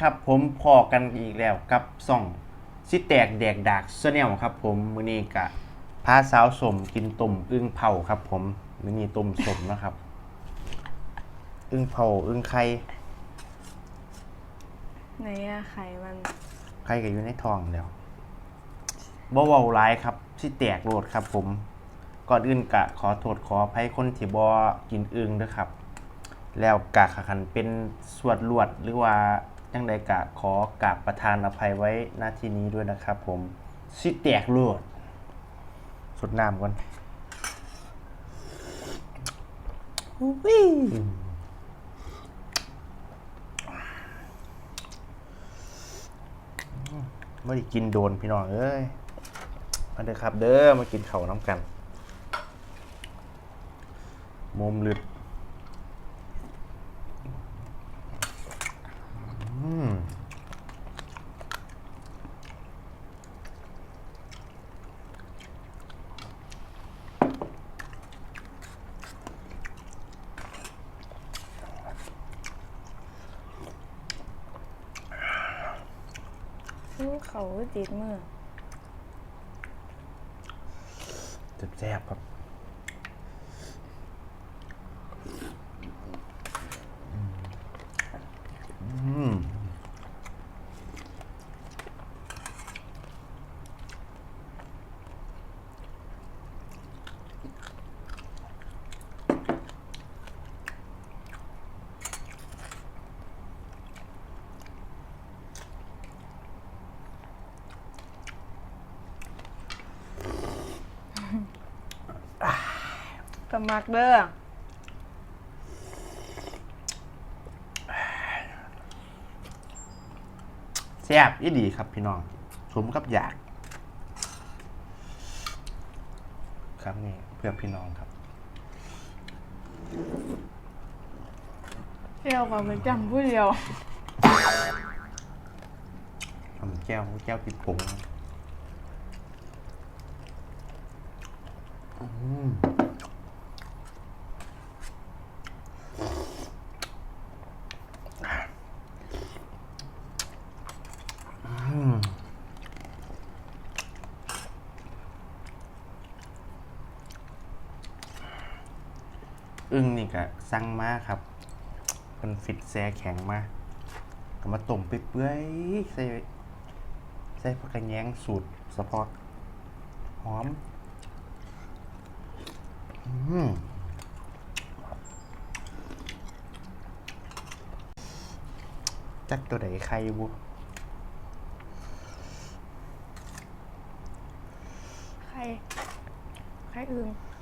ครับ ผมพอกันอีกแล้วกับซ่องสิแตกแดกดากเสแนลครับ ผมมื้อนี้กะพาสาวสมกินต้มอึ้งเผาครับ ผมมื้อนี้ต้มสมนะครับ อึ้งเผาอึ้งไข่ไหนอะไข่มันไข่ก็อยู่ในท้องแล้วบ่เว้าหลายครับสิแตกโลดครับ ผมก่อนอื่นกะขอโทษขออภัยคนที่บ่กินอึ้งด้วยครับแล้วกะขันเป็นสวดลวดหรือว่า จังใดกะขอกราบประทานอภัยไว้หน้าที่นี้ด้วยนะครับผมสิแตกโลดสุดน้ำก่อนอุ้ยไม่ได้กินโดนพี่น้องเอ้ย มาเด้อครับเด้อมากินเข้าน้ำกัน มุมลึด เขาติดมือแซ่บๆครับ อืม สมัครเด้อแซ่บอีดีครับพี่น้องสมกับอยาก ครับนี่เพื่อพี่น้องครับเที่ยวกับไปจำผู้เดียวทำแก้วแก้วติดผงอืม อึ้งนี่ก็สั่งมาครับเป็นฟิตแซ่แข็งมากก็มาต้มเปื่อยๆใส่ใส่ผักกระแยงสูตรเฉพาะหอมอืมจักตัวไหนใครบุไข่ไข่อึงเอ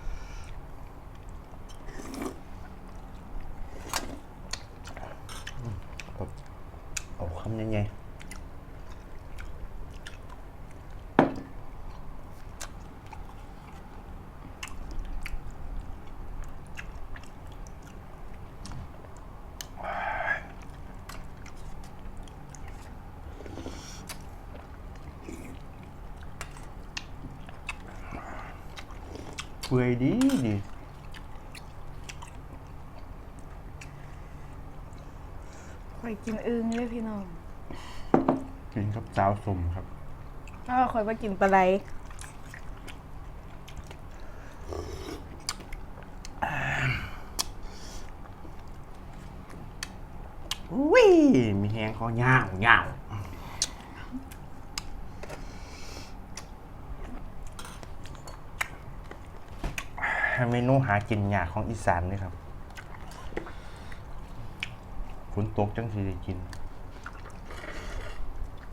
าคำยังไงเปื่อยดีดีข่อยกินอึงเลยพี่น้องกิ นกับจ้าวสมครับแล้วข่อยไปกินปลาไหลอุ้ยมีแหงคอยาวยาวเมนูหากินยากของอีสานเลยครับฝนตกจังสิได้กิน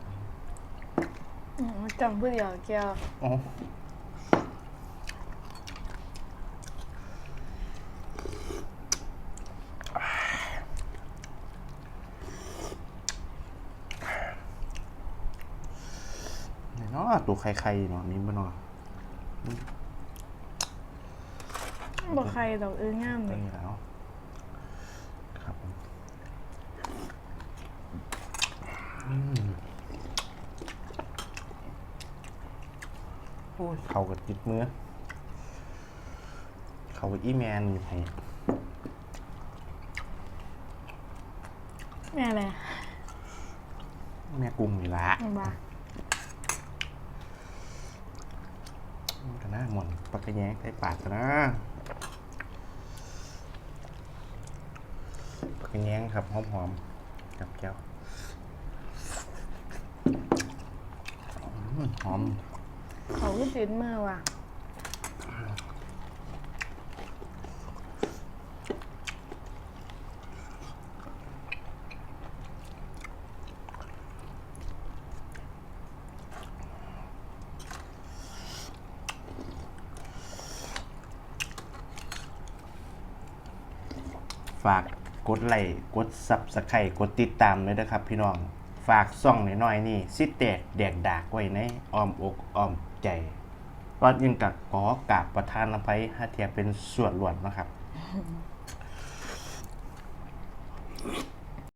อืม จำผู้เดียวแก้วอ๋อเนาะตัวไข่ๆเนาะมีบ่เนาะบอกใครดอกอึงงามเลยนี่แล้วครับผมอืมโอ้ย เขากับติดมือ เขากับอีแมนอยู่ให้แม่อะไรพแม่กุ้งนี่ละบ้ามันกันนะหมอนปากกระแยงใส่ปากกันนะปากกระแยงครับหอมๆกับแก้วอืมหอม เขาก็ติดมือว่ะฝากกดไลค์กดซับสไครต์กดติดตามเลยนะครับพี่น้อง ฝากซ่องหน่อยๆนี่สิแตกแดกดากไว้ในอ้อมอกอ้อมใจก่อดยังกับขอกราบประธานอภัยถ้าเทียเป็นส่วนหลวนนะครับ